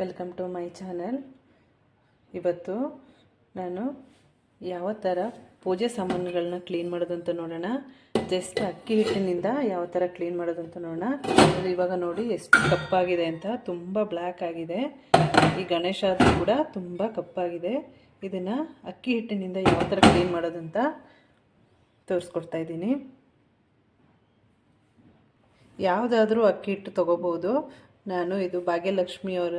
Welcome to my channel ಇವತ್ತು ನಾನು ಯಾವ ಥರ ಪೂಜೆ ಸಾಮಾನುಗಳನ್ನ ಕ್ಲೀನ್ ಮಾಡೋದಂತ ನೋಡೋಣ. ಜಸ್ಟ್ ಅಕ್ಕಿ ಹಿಟ್ಟಿನಿಂದ ಯಾವ ಥರ ಕ್ಲೀನ್ ಮಾಡೋದಂತ ನೋಡೋಣ. ಇವಾಗ ನೋಡಿ ಎಷ್ಟು ಕಪ್ಪಾಗಿದೆ ಅಂತ. ತುಂಬ ಬ್ಲ್ಯಾಕ್ ಆಗಿದೆ. ಈ ಗಣೇಶ ಕೂಡ ತುಂಬ ಕಪ್ಪಾಗಿದೆ. ಇದನ್ನು ಅಕ್ಕಿ ಹಿಟ್ಟಿನಿಂದ ಯಾವ ಥರ ಕ್ಲೀನ್ ಮಾಡೋದಂತ ತೋರಿಸ್ಕೊಡ್ತಾ ಇದ್ದೀನಿ. ಯಾವುದಾದ್ರೂ ಅಕ್ಕಿ ಹಿಟ್ಟು ತೊಗೋಬೋದು ನಾನು ಇದು ಭಾಗ್ಯಲಕ್ಷ್ಮಿಯವರ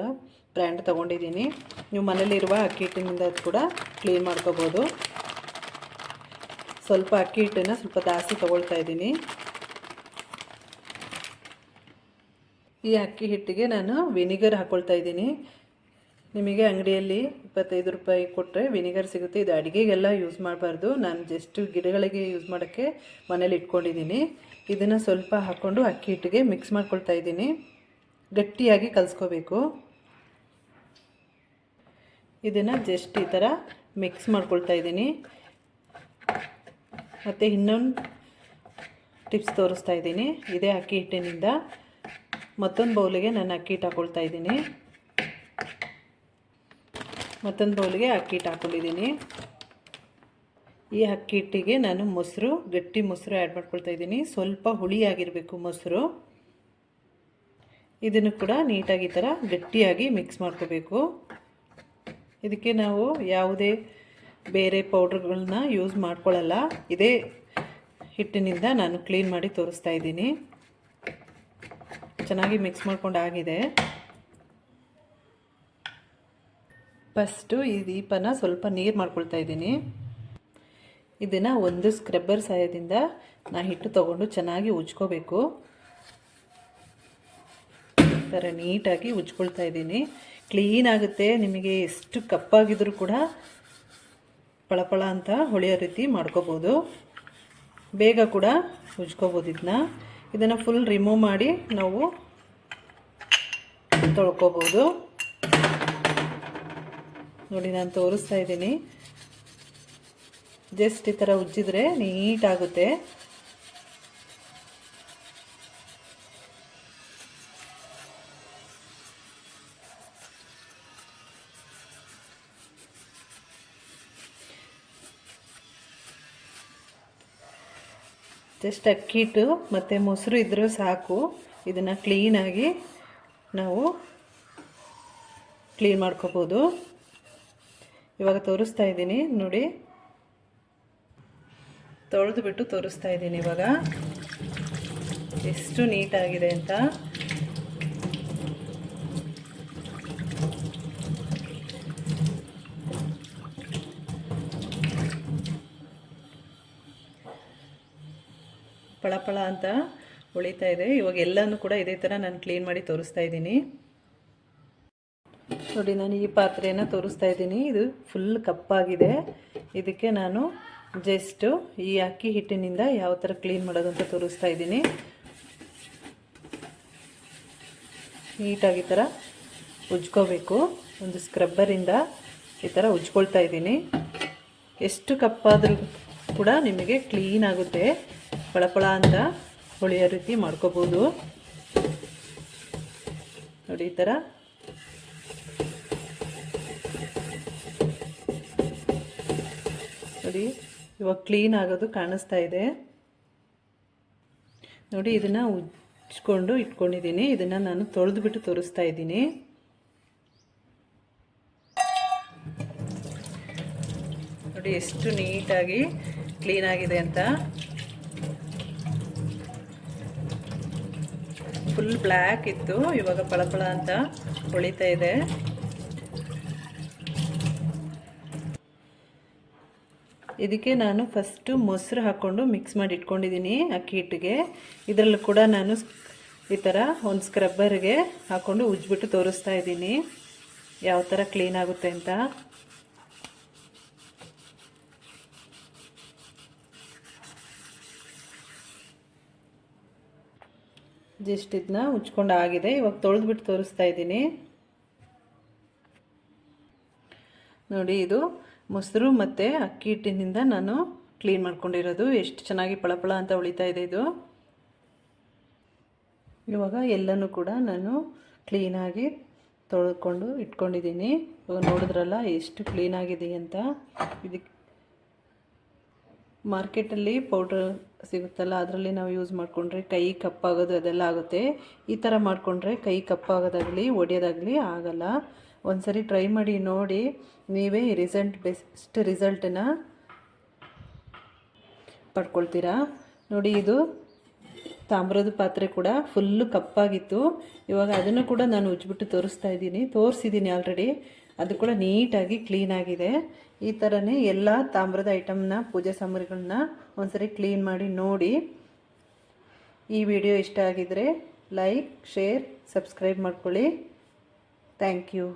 ಬ್ರ್ಯಾಂಡ್ ತೊಗೊಂಡಿದ್ದೀನಿ. ನೀವು ಮನೇಲಿರುವ ಅಕ್ಕಿ ಹಿಟ್ಟಿನಿಂದ ಕೂಡ ಕ್ಲೀನ್ ಮಾಡ್ಕೋಬೋದು. ಸ್ವಲ್ಪ ಅಕ್ಕಿ ಹಿಟ್ಟನ್ನು ಸ್ವಲ್ಪ ಜಾಸ್ತಿ ತೊಗೊಳ್ತಾ ಇದ್ದೀನಿ. ಈ ಅಕ್ಕಿ ಹಿಟ್ಟಿಗೆ ನಾನು ವಿನಿಗರ್ ಹಾಕ್ಕೊಳ್ತಾ ಇದ್ದೀನಿ. ನಿಮಗೆ ಅಂಗಡಿಯಲ್ಲಿ ಇಪ್ಪತ್ತೈದು ರೂಪಾಯಿ ಕೊಟ್ಟರೆ ವಿನಿಗರ್ ಸಿಗುತ್ತೆ. ಇದು ಅಡುಗೆಗೆಲ್ಲ ಯೂಸ್ ಮಾಡಬಾರ್ದು. ನಾನು ಜಸ್ಟ್ ಗಿಡಗಳಿಗೆ ಯೂಸ್ ಮಾಡೋಕ್ಕೆ ಮನೇಲಿ ಇಟ್ಕೊಂಡಿದ್ದೀನಿ. ಇದನ್ನು ಸ್ವಲ್ಪ ಹಾಕ್ಕೊಂಡು ಅಕ್ಕಿ ಹಿಟ್ಟಿಗೆ ಮಿಕ್ಸ್ ಮಾಡ್ಕೊಳ್ತಾ ಇದ್ದೀನಿ. ಗಟ್ಟಿಯಾಗಿ ಕಲಿಸ್ಕೋಬೇಕು. ಇದನ್ನು ಜಸ್ಟ್ ಈ ಥರ ಮಿಕ್ಸ್ ಮಾಡ್ಕೊಳ್ತಾ ಇದ್ದೀನಿ. ಮತ್ತು ಇನ್ನೊಂದು ಟಿಪ್ಸ್ ತೋರಿಸ್ತಾ ಇದ್ದೀನಿ. ಇದೇ ಅಕ್ಕಿ ಹಿಟ್ಟಿನಿಂದ. ಮತ್ತೊಂದು ಬೌಲಿಗೆ ನಾನು ಅಕ್ಕಿ ಹಿಟ್ಟು ಹಾಕ್ಕೊಳ್ತಾ ಇದ್ದೀನಿ. ಮತ್ತೊಂದು ಬೌಲಿಗೆ ಅಕ್ಕಿ ಹಿಟ್ಟು ಹಾಕ್ಕೊಂಡಿದ್ದೀನಿ ಈ ಅಕ್ಕಿ ಹಿಟ್ಟಿಗೆ ನಾನು ಮೊಸರು, ಗಟ್ಟಿ ಮೊಸರು ಆ್ಯಡ್ ಮಾಡ್ಕೊಳ್ತಾ ಇದ್ದೀನಿ. ಸ್ವಲ್ಪ ಹುಳಿಯಾಗಿರಬೇಕು ಮೊಸರು. ಇದನ್ನು ಕೂಡ ನೀಟಾಗಿ ಈ ಥರ ಗಟ್ಟಿಯಾಗಿ ಮಿಕ್ಸ್ ಮಾಡ್ಕೋಬೇಕು. ಇದಕ್ಕೆ ನಾವು ಯಾವುದೇ ಬೇರೆ ಪೌಡ್ರ್ಗಳನ್ನ ಯೂಸ್ ಮಾಡ್ಕೊಳ್ಳಲ್ಲ ಇದೇ ಹಿಟ್ಟಿನಿಂದ ನಾನು ಕ್ಲೀನ್ ಮಾಡಿ ತೋರಿಸ್ತಾ ಇದ್ದೀನಿ. ಚೆನ್ನಾಗಿ ಮಿಕ್ಸ್ ಮಾಡ್ಕೊಂಡು ಆಗಿದೆ. ಫಸ್ಟು ಈ ದೀಪನ ಸ್ವಲ್ಪ ನೀರು ಮಾಡ್ಕೊಳ್ತಾ ಇದ್ದೀನಿ. ಇದನ್ನು ಒಂದು ಸ್ಕ್ರಬ್ಬರ್ ಸಹಾಯದಿಂದ ನಾ ಹಿಟ್ಟು ತೊಗೊಂಡು ಚೆನ್ನಾಗಿ ಉಜ್ಕೋಬೇಕು. ಥರ ನೀಟಾಗಿ ಉಜ್ಕೊಳ್ತಾ ಇದ್ದೀನಿ. ಕ್ಲೀನ್ ಆಗುತ್ತೆ. ನಿಮಗೆ ಎಷ್ಟು ಕಪ್ಪಾಗಿದ್ರೂ ಕೂಡ ಪಳಪಳ ಅಂತ ಹೊಳೆಯೋ ರೀತಿ ಮಾಡ್ಕೋಬೋದು. ಬೇಗ ಕೂಡ ಉಜ್ಕೋಬೋದು ಇದನ್ನ. ಇದನ್ನು ಫುಲ್ ರಿಮೂವ್ ಮಾಡಿ ನಾವು ತೊಳ್ಕೋಬೋದು. ನೋಡಿ, ನಾನು ತೋರಿಸ್ತಾ ಇದ್ದೀನಿ. ಜಸ್ಟ್ ಈ ಥರ ಉಜ್ಜಿದ್ರೆ ನೀಟಾಗುತ್ತೆ. ಜಸ್ಟ್ ಅಕ್ಕಿಟ್ಟು ಮತ್ತು ಮೊಸರು ಇದ್ದರೂ ಸಾಕು. ಇದನ್ನು ಕ್ಲೀನಾಗಿ ನಾವು ಕ್ಲೀನ್ ಮಾಡ್ಕೋಬೋದು. ಇವಾಗ ತೋರಿಸ್ತಾ ಇದ್ದೀನಿ, ನೋಡಿ. ತೊಳೆದು ಬಿಟ್ಟು ತೋರಿಸ್ತಾ ಇದ್ದೀನಿ ಇವಾಗ. ಎಷ್ಟು ನೀಟಾಗಿದೆ ಅಂತ. ಪಳಪಳ ಅಂತ ಉಳಿತಾ ಇದೆ. ಇವಾಗ ಎಲ್ಲನೂ ಕೂಡ ಇದೇ ಥರ ನಾನು ಕ್ಲೀನ್ ಮಾಡಿ ತೋರಿಸ್ತಾ ಇದ್ದೀನಿ. ನೋಡಿ, ನಾನು ಈ ಪಾತ್ರೆಯನ್ನು ತೋರಿಸ್ತಾ ಇದ್ದೀನಿ. ಇದು ಫುಲ್ ಕಪ್ಪಾಗಿದೆ ಇದಕ್ಕೆ ನಾನು ಜಸ್ಟು ಈ ಅಕ್ಕಿ ಹಿಟ್ಟಿನಿಂದ ಯಾವ ಥರ ಕ್ಲೀನ್ ಮಾಡೋದು ಅಂತ ತೋರಿಸ್ತಾ ಇದ್ದೀನಿ. ನೀಟಾಗಿ ಈ ಥರ ಉಜ್ಕೋಬೇಕು. ಒಂದು ಸ್ಕ್ರಬ್ಬರಿಂದ ಈ ಥರ ಉಜ್ಕೊಳ್ತಾ ಇದ್ದೀನಿ. ಎಷ್ಟು ಕಪ್ಪಾದರೂ ಕೂಡ ನಿಮಗೆ ಕ್ಲೀನ್ ಆಗುತ್ತೆ. ಪಳಪಳ ಅಂತ ಹೊಳೆಯೋ ರೀತಿ ಮಾಡ್ಕೋಬೋದು. ನೋಡಿ ಈ ಥರ ನೋಡಿ, ಇವಾಗ ಕ್ಲೀನ್ ಆಗೋದು ಕಾಣಿಸ್ತಾ ಇದೆ. ನೋಡಿ, ಇದನ್ನು ಉಜ್ಕೊಂಡು ಇಟ್ಕೊಂಡಿದ್ದೀನಿ. ಇದನ್ನು ನಾನು ತೊಳೆದು ಬಿಟ್ಟು ತೋರಿಸ್ತಾ ಇದ್ದೀನಿ. ನೋಡಿ, ಎಷ್ಟು ನೀಟಾಗಿ ಕ್ಲೀನಾಗಿದೆ ಅಂತ. ಫುಲ್ ಬ್ಲ್ಯಾಕ್ ಇತ್ತು. ಇವಾಗ ಪಳಪಳ ಅಂತ ಹೊಳಿತಾ ಇದೆ. ಇದಕ್ಕೆ ನಾನು ಫಸ್ಟು ಮೊಸರು ಹಾಕ್ಕೊಂಡು ಮಿಕ್ಸ್ ಮಾಡಿ ಇಟ್ಕೊಂಡಿದ್ದೀನಿ ಅಕ್ಕಿ ಹಿಟ್ಟಿಗೆ. ಇದರಲ್ಲೂ ಕೂಡ ನಾನು ಈ ಥರ ಒಂದು ಸ್ಕ್ರಬ್ಬರ್ಗೆ ಹಾಕ್ಕೊಂಡು ಉಜ್ಜಿಬಿಟ್ಟು ತೋರಿಸ್ತಾ ಇದ್ದೀನಿ. ಯಾವ ಥರ ಕ್ಲೀನ್ ಆಗುತ್ತೆ ಅಂತ. ಜಸ್ಟ್ ಇದನ್ನ ಉಚ್ಕೊಂಡು ಆಗಿದೆ. ಇವಾಗ ತೊಳೆದ್ಬಿಟ್ಟು ತೋರಿಸ್ತಾ ಇದ್ದೀನಿ. ನೋಡಿ, ಇದು ಮೊಸರು ಮತ್ತು ಅಕ್ಕಿ ಹಿಟ್ಟಿನಿಂದ ನಾನು ಕ್ಲೀನ್ ಮಾಡ್ಕೊಂಡಿರೋದು. ಎಷ್ಟು ಚೆನ್ನಾಗಿ ಪಳಪಳ ಅಂತ ಉಳಿತಾ ಇದೆ ಇದು. ಇವಾಗ ಎಲ್ಲನೂ ಕೂಡ ನಾನು ಕ್ಲೀನಾಗಿ ತೊಳ್ಕೊಂಡು ಇಟ್ಕೊಂಡಿದ್ದೀನಿ. ಇವಾಗ ನೋಡಿದ್ರಲ್ಲ, ಎಷ್ಟು ಕ್ಲೀನಾಗಿದೆ ಅಂತ ಇದಕ್ಕೆ ಮಾರ್ಕೆಟಲ್ಲಿ ಪೌಡ್ರ್ ಸಿಗುತ್ತಲ್ಲ, ಅದರಲ್ಲಿ ನಾವು ಯೂಸ್ ಮಾಡಿಕೊಂಡ್ರೆ ಕೈ ಕಪ್ಪಾಗೋದು ಅದೆಲ್ಲ ಆಗುತ್ತೆ. ಈ ಥರ ಮಾಡಿಕೊಂಡ್ರೆ ಕೈ ಕಪ್ಪಾಗೋದಾಗಲಿ, ಒಡೆಯೋದಾಗಲಿ ಆಗಲ್ಲ. ಒಂದ್ಸರಿ ಟ್ರೈ ಮಾಡಿ ನೋಡಿ, ನೀವೇ ರಿಸಲ್ಟ್ ಬೆಸ್ಟ್ ರಿಸಲ್ಟನ್ನು ಪಡ್ಕೊಳ್ತೀರಾ? ನೋಡಿ, ಇದು ತಾಮ್ರದ ಪಾತ್ರೆ ಕೂಡ ಫುಲ್ಲು ಕಪ್ಪಾಗಿತ್ತು. ಇವಾಗ ಅದನ್ನು ಕೂಡ ನಾನು ಉಜ್ಬಿಟ್ಟು ತೋರಿಸ್ತಾ ಇದ್ದೀನಿ. ತೋರಿಸಿದ್ದೀನಿ ಆಲ್ರೆಡಿ. ಅದು ಕೂಡ ನೀಟಾಗಿ ಕ್ಲೀನಾಗಿದೆ ಈ ಥರನೇ ಎಲ್ಲ ತಾಮ್ರದ ಐಟಮ್ನ ಪೂಜೆ ಸಾಮಗ್ರಿಗಳನ್ನ ಒಂದ್ಸರಿ ಕ್ಲೀನ್ ಮಾಡಿ ನೋಡಿ. ಈ ವಿಡಿಯೋ ಇಷ್ಟ ಆಗಿದರೆ ಲೈಕ್ ಶೇರ್ ಸಬ್ಸ್ಕ್ರೈಬ್ ಮಾಡ್ಕೊಳ್ಳಿ. Thank you